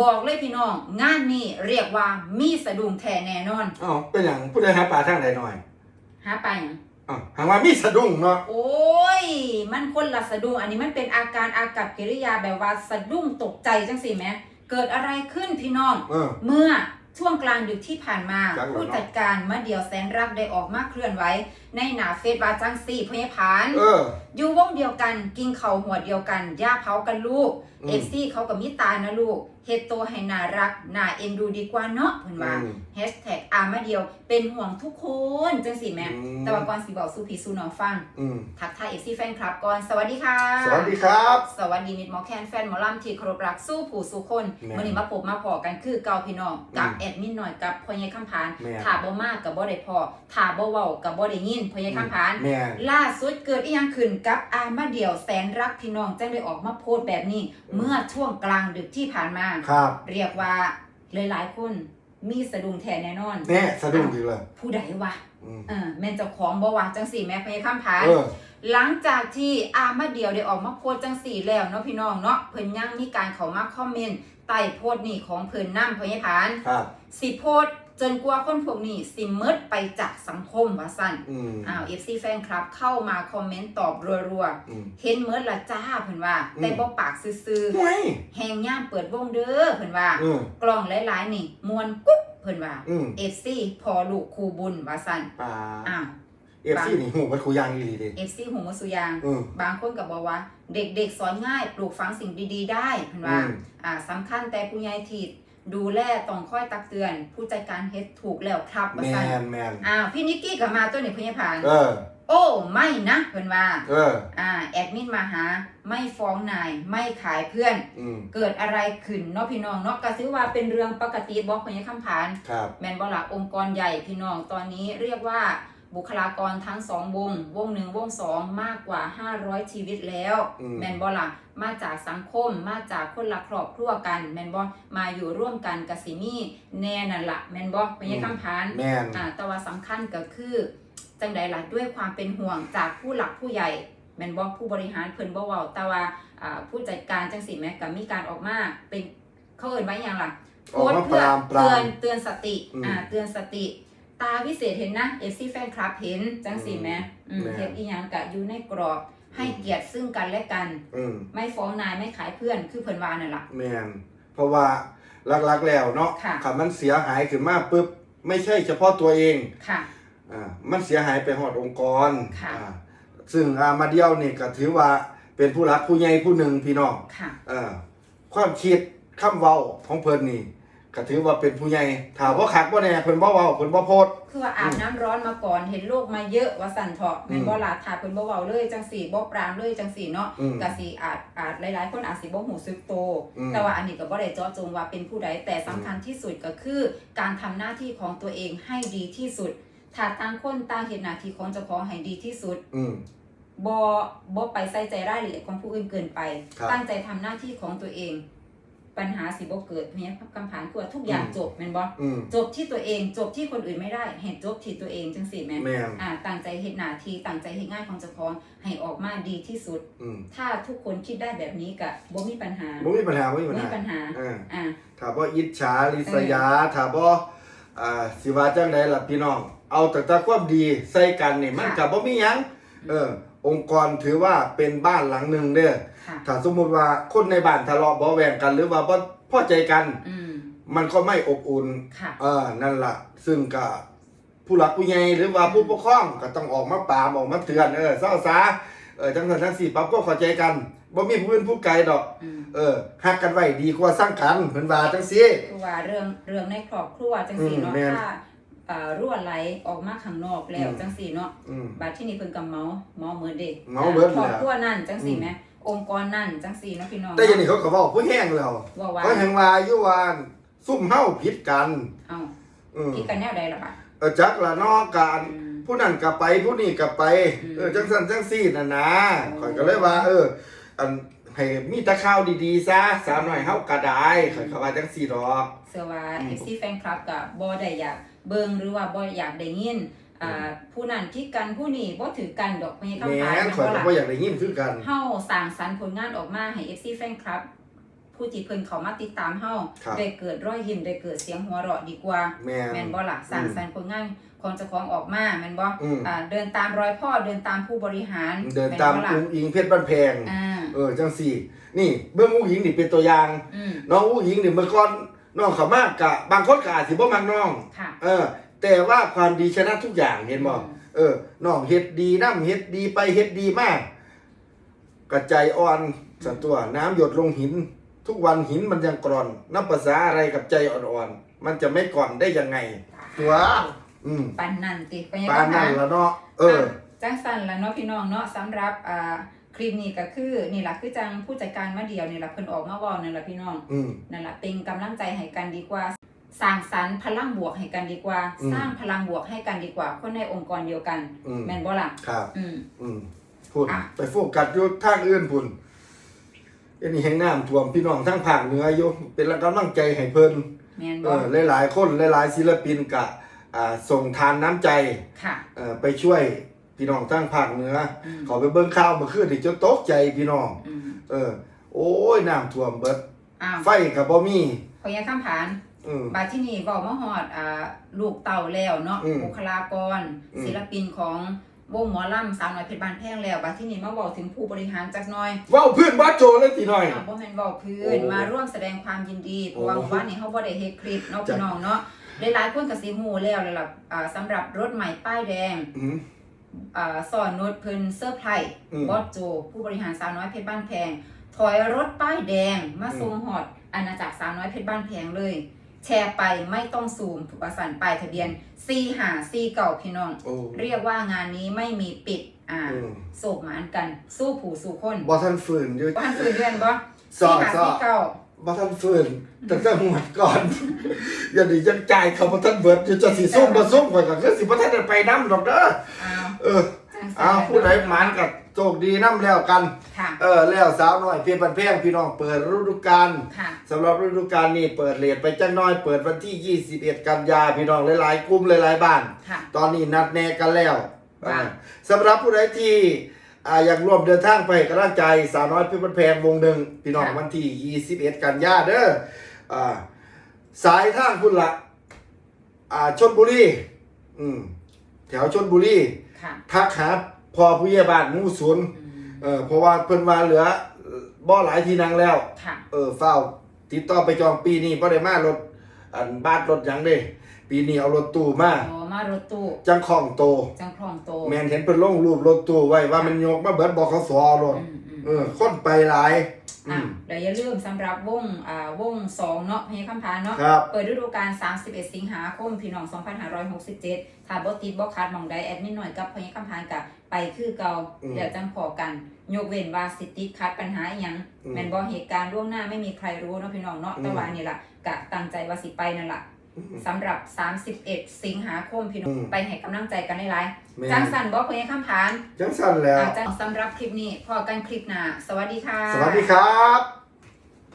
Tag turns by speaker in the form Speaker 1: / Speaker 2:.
Speaker 1: บอกเลยพี่น้อง งานนี้เรียกว่ามีสะดุ้งแท้แน่นอน
Speaker 2: อ้าวเป็นอย่างผู้ใดหาปลาทางใดหน่อย
Speaker 1: หาไปหยัง
Speaker 2: อ้าวหาว่ามีสะดุ้งเนาะ
Speaker 1: โอ้ย มันคนละสะดุ้งอันนี้มันเป็นอาการอากับกิริยาแบบว่าสะดุ้งตกใจจังสิแหมเกิดอะไรขึ้นพี่น้อง
Speaker 2: เออ
Speaker 1: เมื่อช่วงกลางดึกที่ผ่านมา
Speaker 2: จังเหรอ
Speaker 1: ผู้จัดการมาเดียวแสนรักได้ออกมาเคลื่อนไหวในหนาเฟซว่าจังสี่พยาพาน
Speaker 2: เออ
Speaker 1: อยู่วงเดียวกันกินเข่าวหัวเดียวกันย่าเผากันลูก
Speaker 2: อืม
Speaker 1: เอฟซีเขากับมิตานะลูกเฮ็ดโตวให้น่ารักน่าเอ็นดูดีกว่าเนาะเพิ่นว่า
Speaker 2: อืม
Speaker 1: แฮชแท็กอามาเดียวเป็นห่วงทุกคนจังสิแม่
Speaker 2: อืม
Speaker 1: แต่ว่าก่อนสิบอกสู้พี่สู้น้องฟัง
Speaker 2: อืม
Speaker 1: ทักทายเอฟซีแฟนคลับก่อนสวัสดีค่ะ
Speaker 2: สวัสดีครับ
Speaker 1: สวัสดีมิตรหมอแคนแฟนหมอลำที่เคารพรักสู้ผู้สู้คน
Speaker 2: แม่
Speaker 1: วันนี้มาพบมาพอกันคือเกาพี่น้องกับ
Speaker 2: อืม
Speaker 1: แอดมินหน่อยกับพ่อใหญ่คำพาน
Speaker 2: แม่
Speaker 1: ถ้าบ่มากกับบ่ได้พอถ้าบ่เว้ากับบ่ได้ยินพ่อใหญ่คำพาน
Speaker 2: แม่น
Speaker 1: ล่าสุดเกิดอีหยังขึ้นกับอามาเดี่ยวแสนรักพี่น้องจังได้ออกมาโพสต์แบบนี้
Speaker 2: อืม
Speaker 1: เมื่อช่วงกลางดึกที่ผ่านมา
Speaker 2: ครับ
Speaker 1: เรียกว่าหลายๆคนมีสะดุ้งแท้แน่นอน
Speaker 2: แน่สะดุ้งดีเลย
Speaker 1: ผู้ใดวะ
Speaker 2: อืม
Speaker 1: เออแม่นเจ้าของบ่วะจังสี่แม่พญาคำพาน
Speaker 2: เออ
Speaker 1: หลังจากที่อามาเดียวได้ออกมาโพสต์จังสี่แล้วเนาะพี่น้องเนาะเพิ่นยังมีการเข้ามาคอมเมนต์ใต้โพสต์นี่ของเพิ่นนำพญาพาน
Speaker 2: ครับ
Speaker 1: สิโพสต์ จนกว่าคนพวกนี้สิเมิดไปจากสังคมว่าซั่น
Speaker 2: อืม
Speaker 1: อ้าว FC แฟนคลับเข้ามาคอมเมนต์ตอบรัว
Speaker 2: อืม
Speaker 1: ๆเห็นเมิดละจ้าเพิ่นว่า
Speaker 2: อืม
Speaker 1: แต่บ่ปากซื่อ
Speaker 2: ห่วย
Speaker 1: ๆแหงย่ามเปิดวงเด้อเพิ่นว่า
Speaker 2: อืม
Speaker 1: กล้องหลายๆนี่มวนกุ๊บเพิ่นว่า
Speaker 2: อืม
Speaker 1: FC พอลูกครูบุญว่าซั่น
Speaker 2: ปลา
Speaker 1: อ้าว
Speaker 2: เอฟซีนี่หูมันคูยางอีหลีเดิ
Speaker 1: FC หูมาสุยาง
Speaker 2: อืม
Speaker 1: บางคนก็บอกว่า เด็กๆสอนง่าย ปลูกฝังสิ่งดีๆ ได้เพิ่นว่า
Speaker 2: อืม
Speaker 1: อ่าสำคัญแต่ผู้ใหญ่ที่ ดูแลต้องคอยตักเตือน ผู้จัดการเฮ็ดถูกแล้วครับว่า
Speaker 2: แม
Speaker 1: ซั่น
Speaker 2: นแมน
Speaker 1: อ้าวพี่นิกกี้ก็มาตัวนี้พญาพาน
Speaker 2: เออ
Speaker 1: โอ้ไม่นะเพิ่นว่า
Speaker 2: เออ
Speaker 1: อ่าแอดมินมาหาไม่ฟ้องนายไม่ขายเพื่อน
Speaker 2: อืม
Speaker 1: เกิดอะไรขึ้นเนาะพี่น้องเนาะก็ถือว่าเป็นเรื่องปกติบอกพญาคำผาน
Speaker 2: ครับ
Speaker 1: แมนบละองค์กรใหญ่พี่น้องตอนนี้เรียกว่า บุคลากรทั้งสองวง วงหนึ่งวงสองมากกว่า 500 ชีวิตแล้ว
Speaker 2: อืม
Speaker 1: แมนบละมาจากสังคม มาจากคนละครอบครัวกัน แมนบอมาอยู่ร่วมกันกับสิมีแน่นั่นละแมนบอพญาคำผาน
Speaker 2: แมน
Speaker 1: อ่าแต่ว่าสำคัญก็คือ จังใดล่ะด้วยความเป็นห่วงจากผู้หลักผู้ใหญ่แม่นบ่ผู้บริหารเพิ่นบ่เว้าแต่ว่าอ่าผู้จัดการจังซี่แหมก็มีการออกมาเป็นเขาเอิ้นว่าอหยังล่ะ
Speaker 2: ออกมา
Speaker 1: โพสต์เพื่อ
Speaker 2: ปรามปราม
Speaker 1: เตือนเตือนสติ
Speaker 2: อืม
Speaker 1: อ่าเตือนสติ ตาวิเศษเห็นนะ FC แฟนคลับเห็นจังซี่แหมอืม
Speaker 2: แม่
Speaker 1: เฮ็ดอีหยังก็อยู่ในกรอบให้เกียรติซึ่งกันและกัน
Speaker 2: อืม
Speaker 1: ไม่ฟ้องนายไม่ขายเพื่อนคือเพิ่นว่านั่นล่ะ
Speaker 2: แมนเพราะว่าหลักๆแล้วเนาะ
Speaker 1: ค่ะ
Speaker 2: ถ้ามันเสียหายขึ้นมาปุ๊บไม่ใช่เฉพาะตัวเอง
Speaker 1: ค่ะ
Speaker 2: อ่ามันเสียหายไปหอดองค์กร
Speaker 1: ค่ะ
Speaker 2: อ่าซึ่งอามาเดียวนี่ก็ถือว่าเป็นผู้รักผู้ใหญ่ผู้หนึ่งพี่น้อง
Speaker 1: ค่ะ
Speaker 2: เอ่อความคิดคำเว้าของเพิ่นนี่ ก็ถือว่าเป็นผู้ใหญ่ถามว่าคักบ่แน่เพิ่นบ่เว้าเพิ่นบ่โพด
Speaker 1: คือว่าอาบน้ำร้อนมาก่อนเห็นโลกมาเยอะว่าสั่นเถาะแม่นบ่ล่ะถ้าเพิ่นบ่เว้าเลยจังสี่บ่ปรามเลยจังสี่เนาะ
Speaker 2: อืม
Speaker 1: ก็สิอาจอาจหลายๆ คนอาจสิบ่ฮู้สึกโต
Speaker 2: อืม
Speaker 1: แต่ว่าอันนี้ก็บ่ได้เจาะจงว่าเป็นผู้ใดแต่สำคัญที่สุดก็คือ การทำหน้าที่ของตัวเองให้ดีที่สุดถ้าต่างคนต่างเฮ็ดหน้าที่ของเจ้าของให้ดีที่สุด
Speaker 2: อืม
Speaker 1: บ่บ่ไปใส่ใจรายละเอียดของผู้อื่นเกินไป
Speaker 2: ครับ
Speaker 1: ตั้งใจทำหน้าที่ของตัวเอง ปัญหาสิบ่เกิดเพียงคำผานคือว่าทุกอย่างจบแม่นบ่
Speaker 2: อืม
Speaker 1: จบที่ตัวเองจบที่คนอื่นไม่ได้เห็นจบที่ตัวเองจังสิแม่
Speaker 2: แม่น
Speaker 1: อ่าตั้งใจเฮ็ดหน้าที่ตั้งใจเฮ็ดงานของเจ้าของให้ออกมาดีที่สุด
Speaker 2: อืม
Speaker 1: ถ้าทุกคนคิดได้แบบนี้ก็บ่มีปัญหา
Speaker 2: บ่มีปัญหาบ่มี
Speaker 1: บ่
Speaker 2: ปัญ
Speaker 1: มี
Speaker 2: หา
Speaker 1: ปัญหา
Speaker 2: อ่า
Speaker 1: อ่า
Speaker 2: ถ้าบ่อิจฉาริษยาถ้าบ่อ่าสิว่าจังไดล่ะพี่น้อง เอาแต่แต่ความดีใส่กันนี่มันก็บ่มีหยังเออ องค์กรถือว่าเป็นบ้านหลังหนึงเด้อ
Speaker 1: ค่ะ
Speaker 2: ถ้าสมมุติว่าคนในบ้านทะเลาะเบาะแวงกันหรือว่าบ่พอใจกัน
Speaker 1: อืม
Speaker 2: มันก็ไม่อบอุ่น
Speaker 1: ค่ะ
Speaker 2: เออนั่นล่ะ ซึ่งก็ผู้หลักผู้ใหญ่หรือว่าผู้ปกครองก็ต้องออกมาปรามออกมาเตือน เออเศร้าซาเออจังสันทั้งสี่ปั๊บก็เข้าใจกันบ่มีผู้อื่นผู้ไกลดอก
Speaker 1: อืม
Speaker 2: เออฮักกันไว้ดีกว่าสร้างกันเพิ่นว่าจังซี่
Speaker 1: คือว่าเรื่องเรื่องในครอบครัวจังสิเนาะ
Speaker 2: อืมแม่น
Speaker 1: ถ้าอ่า รั่วไหลออกมาข้างนอกแล้ว
Speaker 2: อืม
Speaker 1: จังสิเนาะ
Speaker 2: อืม
Speaker 1: บัดที่นี่เพิ่นก็เมาเมาเหมือนเด็ก
Speaker 2: เมาเหมือน
Speaker 1: ครอบ
Speaker 2: แล้ว
Speaker 1: ครัวนั่นจังสิ
Speaker 2: อืม
Speaker 1: แม่องค์กรนั่นจังสิเนาะพี่น้อง
Speaker 2: แต่อยังนี้เขาก็เว้าผู้แห้งแล้ว
Speaker 1: ว่าว่า
Speaker 2: เขาแห่งว่าอยู่ว่าซุ่มเฮาผิดกัน
Speaker 1: เอ้า
Speaker 2: อืม
Speaker 1: คิดกันแนวใดล่ะบัด
Speaker 2: เออจักละเนอการ
Speaker 1: อืม
Speaker 2: ผู้นั้นก็ไปผู้นี้ก็ไป
Speaker 1: อืม
Speaker 2: เออจังสันจังซี่น่ะนะ
Speaker 1: โอ้
Speaker 2: ข่อยก็เลยว่า เอออัน ให้มีแตะข้าวดีๆซะสาวหน่อยเฮาก็ได้ข่อยก็ว่าจังซี่ดอก
Speaker 1: เสื้อว่า
Speaker 2: อืม
Speaker 1: FC แฟนคลับก็บ่ได้อยากเบิ่งหรือว่าบ่อยากได้ยินอ่าผู้นั้นคิดกันผู้นี้บ่ถือกันดอกพญา
Speaker 2: แห
Speaker 1: คำ
Speaker 2: ม่
Speaker 1: พาน
Speaker 2: นข่อยก็
Speaker 1: ล่ะ
Speaker 2: บ่อยากได้ยินคือกัน
Speaker 1: เฮาสร้างสรรค์ผลงานออกมาให้ FC แฟนคลับพผู้ที่เพิ่นเขามาติดตามเฮา
Speaker 2: ครับ
Speaker 1: ได้เกิดรอยยิ้มได้เกิดเสียงหัวเราะดีกว่า
Speaker 2: แม่น
Speaker 1: แม่นบ่ล่ะสร้างสรรค์ผลงานของเจ้าของออกมาแม่นบ่
Speaker 2: อืม
Speaker 1: อ่าเดินตามรอยพ่อเดินตามผู้บริหาร
Speaker 2: เดินตาม
Speaker 1: แบ่ล่ะ
Speaker 2: อุ้งอิงเพชรบ้านแพง
Speaker 1: อ่า
Speaker 2: เออจังสี่ นี่เบื้องอุ้งอิงนี่เป็นตัวอย่าง
Speaker 1: อืม
Speaker 2: น้องอุ้งอิงนี่เมื่อก่อนน้องเขามากกะบางคนกอาจสิบ่มักน้อง
Speaker 1: ค่ะ
Speaker 2: เออ แต่ว่าความดีชนะทุกอย่างเห็นบ่
Speaker 1: อืม
Speaker 2: เออน้องเฮ็ดดีน้ำเฮ็ดดีไปเฮ็ดดีมาก กระใจอ่อนสันตัวน้ำหยดลงหิน ทุกวันหินมันยังกร่อนนับภาษาอะไรกับใจอ่อนๆมันจะไม่ก่อนได้ยังไง ตัว อืม
Speaker 1: ปันนั่นติไปยัง
Speaker 2: ปานนั่น
Speaker 1: ไง
Speaker 2: ละเนาะเออ
Speaker 1: จังสันแล้วเนาะพี่น้องเนาะสำหรับอ่า คลิปนี้ก็คือนี่ล่ะคือจังผู้จัดการมาเดียวนี่ล่ะเพิ่นออกมาเว้านั่นล่ะพี่น้อง
Speaker 2: อืม
Speaker 1: นั่นล่ะเป็นกำลังใจให้กันดีกว่า สร้างสรรค์พลังบวกให้กันดีกว่า
Speaker 2: อืม
Speaker 1: สร้างพลังบวกให้กันดีกว่า คนในองค์กรเดียวกัน
Speaker 2: อืม
Speaker 1: แม่นบ่ล่ะ
Speaker 2: ครับ
Speaker 1: อืม
Speaker 2: อืมพุ่น
Speaker 1: อะ
Speaker 2: ไปโฟกัสอยู่ทางอื่นพุ่นอันนี้แห่งน้ำท่วมพี่น้องทั้งภาคเหนืออยู่เป็นกำลังใจให้เพิ่น
Speaker 1: แม่น
Speaker 2: เอ
Speaker 1: บ่
Speaker 2: อหลายๆคนหลายๆศิลปินกะอ่าส่งทานน้ำใจ
Speaker 1: ค่ะ
Speaker 2: เอ่อไปช่วย พี่น้องทั้งภาคเหนือ
Speaker 1: อืม
Speaker 2: ขอไปเบิ่งข่าวเมื่อคืนนี่จนตกใจพี่น้อง
Speaker 1: อืม
Speaker 2: เออ โอ้ยน้ำท่วมเบิด
Speaker 1: อ้าว
Speaker 2: ไฟก็บ่มี
Speaker 1: ขออนุญาตคำผาน
Speaker 2: อืม
Speaker 1: บาดที่นี่เว้ามาฮอดอ่าลูกเต่าแล้วเนาะ
Speaker 2: อืม
Speaker 1: บุคลากร
Speaker 2: อืม
Speaker 1: ศิลปินของวงหมอลำสาวน้อยเพชรบานแพงแล้วบาดที่นี่มาบอกถึงผู้บริหารจักหน่อย
Speaker 2: เว้าพื้นบ้านโจเลยทีหน่อย
Speaker 1: อ่าบ่แม่นเว้าพื้
Speaker 2: โอ้
Speaker 1: นมาร่วมแสดงความยินดีเพราะว่า
Speaker 2: โอ้
Speaker 1: เมื่อวานนี้เฮาบ่ได้เฮ็ดคลิปเนาะ
Speaker 2: จ้ะ
Speaker 1: พี่น้องเนาะหลายๆคนก็สิฮู้แล้วเลยล่ะอ่าสำหรับรถใหม่ป้ายแดง
Speaker 2: อืม
Speaker 1: อ่าสอนนุชเพิ่นเซอร์ไพรส์
Speaker 2: อืม
Speaker 1: บอสโจ ผู้บริหารสาวน้อยเพชรบ้านแพง ถอยรถป้ายแดง มา
Speaker 2: อืม
Speaker 1: ทรงฮอดอาณาจักรสาวน้อยเพชรบ้านแพงเลย แชร์ไปไม่ต้องซูมประสานป้ายทะเบียน4หา4เก่าพี่น้อง
Speaker 2: โอ้
Speaker 1: เรียกว่างานนี้ไม่มีปิดอ่า
Speaker 2: อืม
Speaker 1: โศกหมานกันสู้ผู้สู้คน
Speaker 2: บ่ทันฝืนอยู่
Speaker 1: บ้านฟื้นเดือนบ่
Speaker 2: ซอ
Speaker 1: สี่หา
Speaker 2: ซอ
Speaker 1: สี่เก่า
Speaker 2: บ่ทันฝืนแต่จะหมดก่อน อย่าดิจังจ่ายเขาบ่ทันเบิดอยู่จะสิซุ่มบ่ซุ่มข่อยก็คือสิบ่ทันได้ไปนำดอกเด้อ
Speaker 1: อ้าว
Speaker 2: เออ
Speaker 1: จัง
Speaker 2: อ้าวผู้ใดหมานก็โชคดีนํแล้วกัน
Speaker 1: ค่ะ
Speaker 2: เออแล้วสาวน้อยเพียงบันแพงพี่น้องเปิดฤดูกาล
Speaker 1: ค่ะ
Speaker 2: สำหรับฤดูกาลนี้เปิดเลทไปจังน้อยเปิดวันที่ 21 กันยาพี่น้องหลายๆกลุ่มหลายๆบ้าน
Speaker 1: ค่ะ
Speaker 2: ตอนนี้นัดแนะกันแล้ว
Speaker 1: ว่า
Speaker 2: อ่าสำหรับผู้ใดที่อ่าอยากร่วมเดินทางไปให้กำลังใจสาวน้อยเพียงบันแพงวงหนึ่งพี่น้องวันที่ 21 กันยาเด้ออ่าสายทางคุณละ อ่าชนบุรี อืม แถวชนบุรี
Speaker 1: ค่ะ
Speaker 2: ทักหาพอผู้ใหญ่บ้านหมู่ศูนย์
Speaker 1: อืม
Speaker 2: เออเพราะว่าเพิ่นมาเหลือบ่หลายที่นั่งแล้ว
Speaker 1: ค่ะ
Speaker 2: เออเฝ้าติดต่อไปจองปีนี้บ่ได้มารถอันบ้านรถหยังเด้ ปีนี้เอารถตู้มา
Speaker 1: อ๋อมารถตู้
Speaker 2: จังของโต
Speaker 1: จังคลองโต
Speaker 2: แม่นเห็นเพิ่นลงรูปรถตู้ไว้ว่ามันยกมาเบิดบขสรถ
Speaker 1: อืมอืม
Speaker 2: เออคนไปหลาย อื
Speaker 1: อะ
Speaker 2: ม
Speaker 1: เดี๋ยวอย่าลืมสำหรับวงอ่าวงสองเนาะเพลงคำพานเนาะ
Speaker 2: ครับ
Speaker 1: เปิดฤดูกาล31 สิงหาคมพี่น้อง 2567ถ้าบ่ติดบ่คัดหมองใดแอดมินหน่อยกับเพลงคำพานกับไปคือเก่า
Speaker 2: อืม
Speaker 1: เดี๋ยวจังพอกัน ยกเว้นว่าสิติดคัดปัญหาอหยัง
Speaker 2: อืม
Speaker 1: แม่นบ่เหตุการณ์ล่วงหน้าไม่มีใครรู้เนาะพี่น้องเนาะ
Speaker 2: อืม
Speaker 1: แต่ว่านี่ล่ะกะตั้งใจว่าสิไปนั่นล่ะ สำหรับ 31 สิงหาคมพี่น้อง
Speaker 2: อืม
Speaker 1: ไปให้กำลังใจกันหลาย
Speaker 2: แม่
Speaker 1: ๆจังสั่นบ่เพลงคำพาน
Speaker 2: จังสั่นแล้ว
Speaker 1: อาจจะสำหรับคลิปนี้พอกันคลิปหน้าสวัสดีค่ะ
Speaker 2: สวัสดีครับ